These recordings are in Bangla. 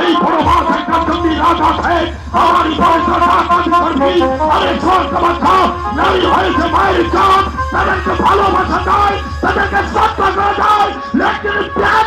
এই বড় মাথায় কান্দি রাজা আছে আমার বয়সটা কাজ করবি আরে সর কামাচ্ছা নারী হয়েছে মায়ের জাত তাদেরকে ভালোবাসা দেয় তাদেরকে শ্রদ্ধা করে দেয় লেকিন প্যাট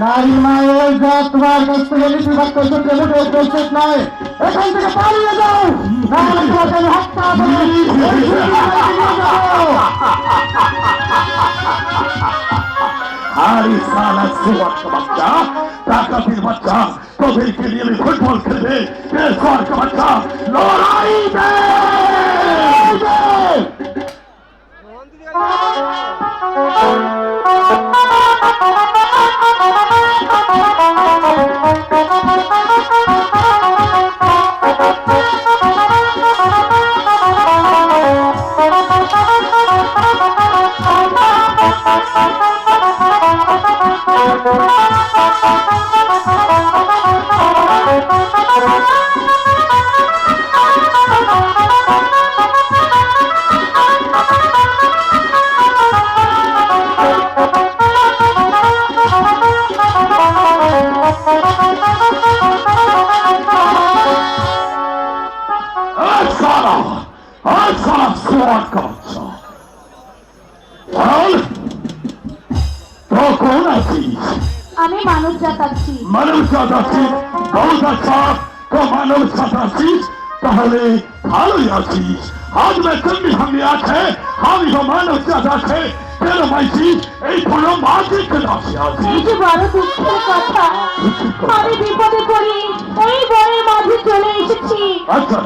নারী মায়ের যা তোমার কাছ থেকে নীতি বাক্য সূত্রে মোটেও প্রস্তুত নয় এখান থেকে পালিয়ে যাও নাহলে তোমাকে হত্যা নিয়ে। আরে সালা সোয়ার কামাচ্ছা টাকাতির বাচ্চা তোদেরকে নিয়ে আমি ফুটবল খেলবে সোয়ার কামাচ্ছা লড়াই দে আর সালা আর আমি মানুষ জাতাচ্ছি। মানব জাত আছিস বহুত আচ্ছা তো মানব জাত আছিস তাহলে ভালোই আছিস। আজ মে কন্দি ভাঙে আছে আমি তো মানব আছে কেন মাইছি এই পুরো মাঝিকে দাসে আছি এই যে বড় দুঃখের কথা আমি বিপদে পড়ি এই বনের মাঝে চলে এসেছি আচ্ছা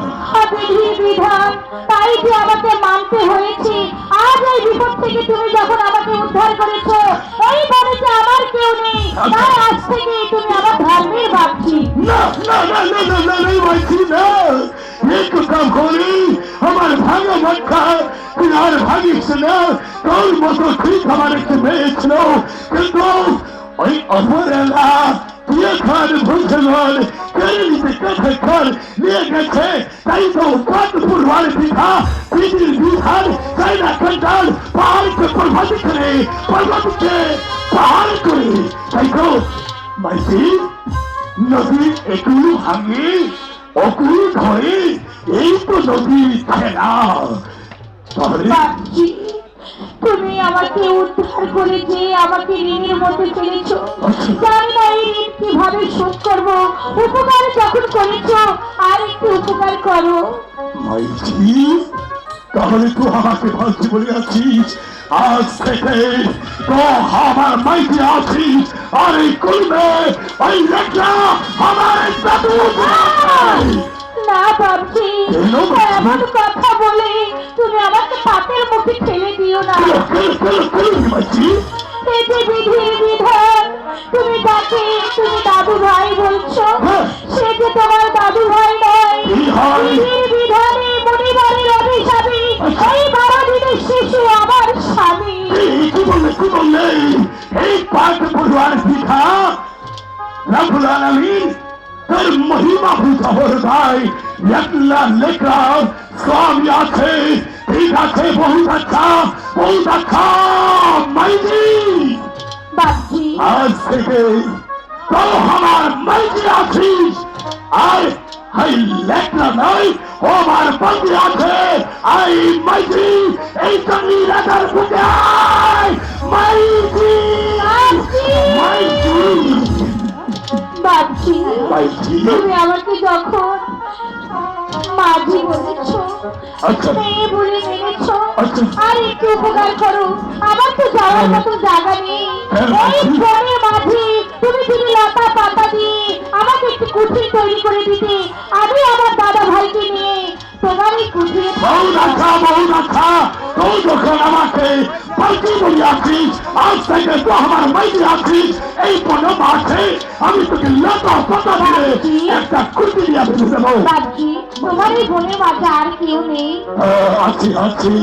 বিধি বিধান তাই যে আমাকে মানতে হয়েছে আজ এই বিপদ থেকে তুমি যখন আমাকে উদ্ধার করেছ এই বনে যে আমার কেউ নেই তাই আজ থেকে তুমি আমার ধর্মের ভাবছি না না না না না না না মাইছি না একটু কাম করি আমার মাথা তুই আর ভাগিস না তোর মতো ঠিক আমার একটু মেয়ে ছিল। কিন্তু ওই অপরেলা পাহাড় করে নদী একটু ভাঙে। অকুল ঘরে এই তো নদী থাকে না। বাপজি তুমি আমাকে উদ্ধার করে যে আমাকে ঋণের মধ্যে ফেলেছো জানি না এই ঋণ কীভাবে শোধ করব উপকার যখন করেছ আর একটু উপকার করো। মাইছি তাহলে তুই আমাকে ভালতে বলে আছিস আজ থেকে তো আমার মাইকে আছিস আর এই কুলবে ওই লেখা আমার দাদু না কেন? এমন কথা বলে তুমি আমাকে পাপের মুখে ঠেলে দিও না। তুমি তাকে তুমি দাদু ভাই বলছো হ্যাঁ। সে যে তোমার দাদু ভাই নয় কি বললে কি বললে এই পাঠ পড়ুয়ার পিঠা রব্বুল আলামিন তোর মহিমা ভূত হরদায় একলা লেখা স্বামী আছে ঠিক আছে বহুত আচ্ছা বহুত আচ্ছা মাইজি আজ থেকে তো আমার মাইজি আছিস। আর হাই লেখা নাই ও আমার বন্দি আছে। আই মাইজি এই জমি রাজার পূজায় তুমি আমাকে যখন মাঝি বলেছ আচ্ছা। মেয়ে বলে মেনেছো আচ্ছা। আর একটু উপকার করো। আমার তো যাওয়ার মতো জায়গা নেই। হ্যাঁ, এই মাঝি। বনের মাঝে তুমি যদি লতা পাতা দিয়ে আমাকে একটি কুঠির তৈরি করে দিতে আমি আমার দাদা ভাইকে নিয়ে তোমার এই কুঠিরে বহু রাখা বহু রাখা। তুই যখন আমাকে পাল্টি বলিয়াছিস আজ থেকে তো আমার মাইকে আছিস এই কোনো মাঠে আমি তোকে লতা পাতা দিয়ে একটা কুটি দিয়া ফেলে দেবো বাবজি তোমার এই বনের মাঝে আর কেউ নেই আছি আছি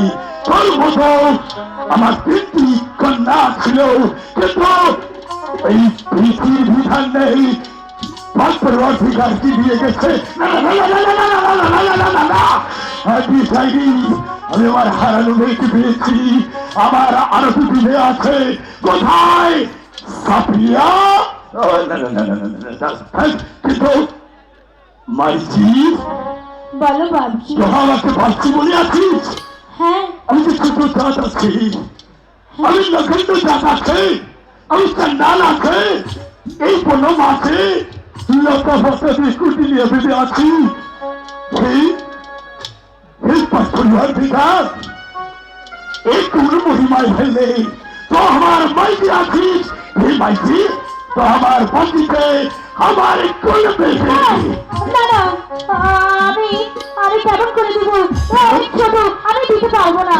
তোর মতো আমার তিনটি কন্যা ছিল কিন্তু এই পৃথিবীর বিধান নেই অধিকার কি দিয়ে গেছে না না না না না না না না না না না না আমি আমার হারানো মেয়েকে পেয়েছি আমার আরও দুটি আছে কোথায় সাফিয়া আমি তো আমি আমি এই কোনো স্কুটি আছি পরিবার বিকাশ এই কোন মহিমায় ফেলে তো আমার মাইকে আছিস মাইকে তো আমার বন্দিতে আমার কোন বেঁধে না আমি আমি কেমন করে দিব? এই ছোট আমি দিতে পারব না।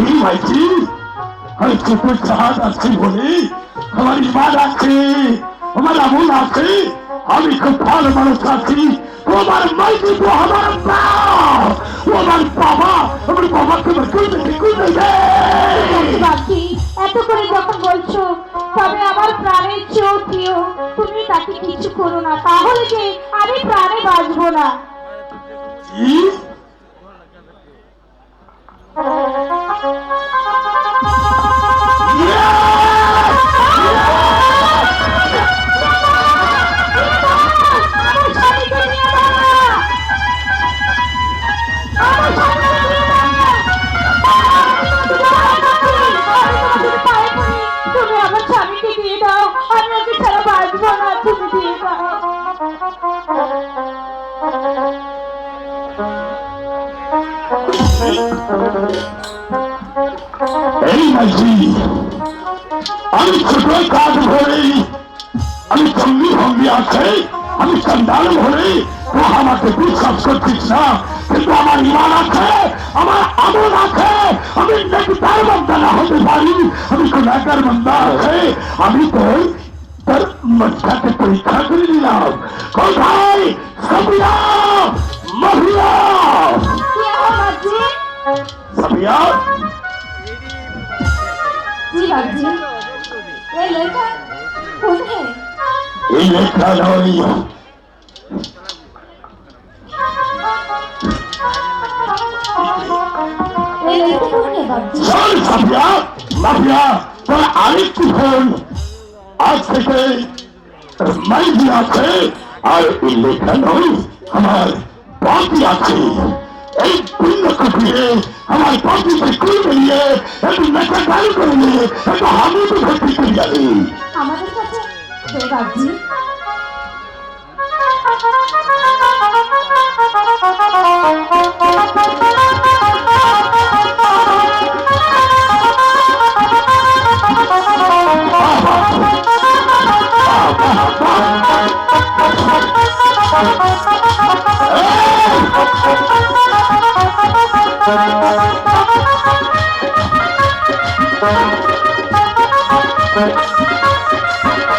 এই ভাইজি আমি ছোট জাহাজ আছি বলে আমার ইমান আছে আমার আমল আছে আমি খুব ভালো মানুষ আছি আমার মাইজি তো আমার ও আমার বাবা আমার বাবাকে দেখে কুল বাকি এত করে যখন বলছো তবে আমার প্রাণের চেয়েও প্রিয় তুমি তাকে কিছু করো না তাহলে যে আমি প্রাণে বাঁচবো না। আমার এই মাঝি, আমি ছোট কাজ ভরে আমি জঙ্গি ভঙ্গি আছে, আমি চন্ডাল ভরে তো আমাকে বিশ্বাস করছিস না, কিন্তু আমার ইমান আছে, আমার আমল আছে, আমি নেকটার বন্ধা না হতে পারি, আমি কোনাকার বন্ধা আছে, আমি তো তোর মনটাকে পরীক্ষা করে নিলাম। কোথায়? সাবিয়া মহিলা भैया जी बाबूजी ये लड़का? कौन है? ये लड़का लौरी है ये लड़की कौन है बाबूजी चल सफिया। माफिया पर आज से मैं भी आते और ये लड़का लौरी हमारे बहुत ही अच्छी এই পুণ্যকে ফিরে আমার পাখিকে খুলে নিয়ে একটু আমাদের কাছে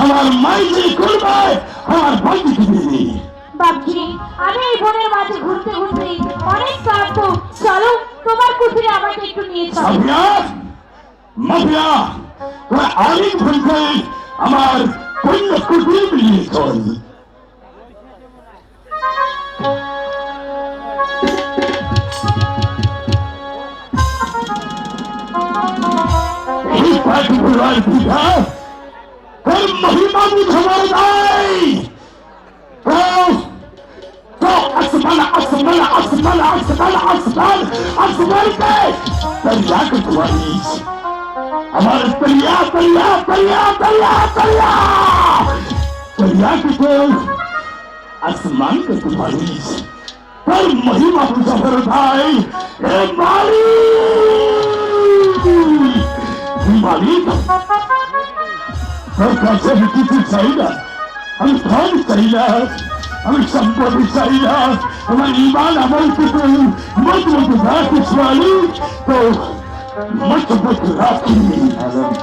আমার মাইজি করবে আমার বন্ধুকে দিয়ে বাবজি আমি এই বনের মাঝে ঘুরতে ঘুরতে অনেক ক্লান্ত। চলো তোমার কুঠিরে আমাকে একটু নিয়ে চলো। সাবিয়া মাফিয়া তোরা আলিম বলতে আমার কন্য কুটির নিয়ে চল এই পাখি ঘোড়ার পিঠা তোর মহিমা বুঝাবার নাই তো তো আসমান আসমান আসমান আসমান আসমান আসমান কে দরিয়া के तुम्हारी हमारे दरिया दरिया दरिया दरिया दरिया दरिया के तो आसमान के तुम्हारी पर महिमा मुजफ्फर भाई हे मालिक मालिक তোর কাছে আমি কিছু চাই না আমি ধন চাই না আমি সম্পত্তি চাই না আমার ইমান আমার কিছু মজবুত রাখিস মালিক তো Much me,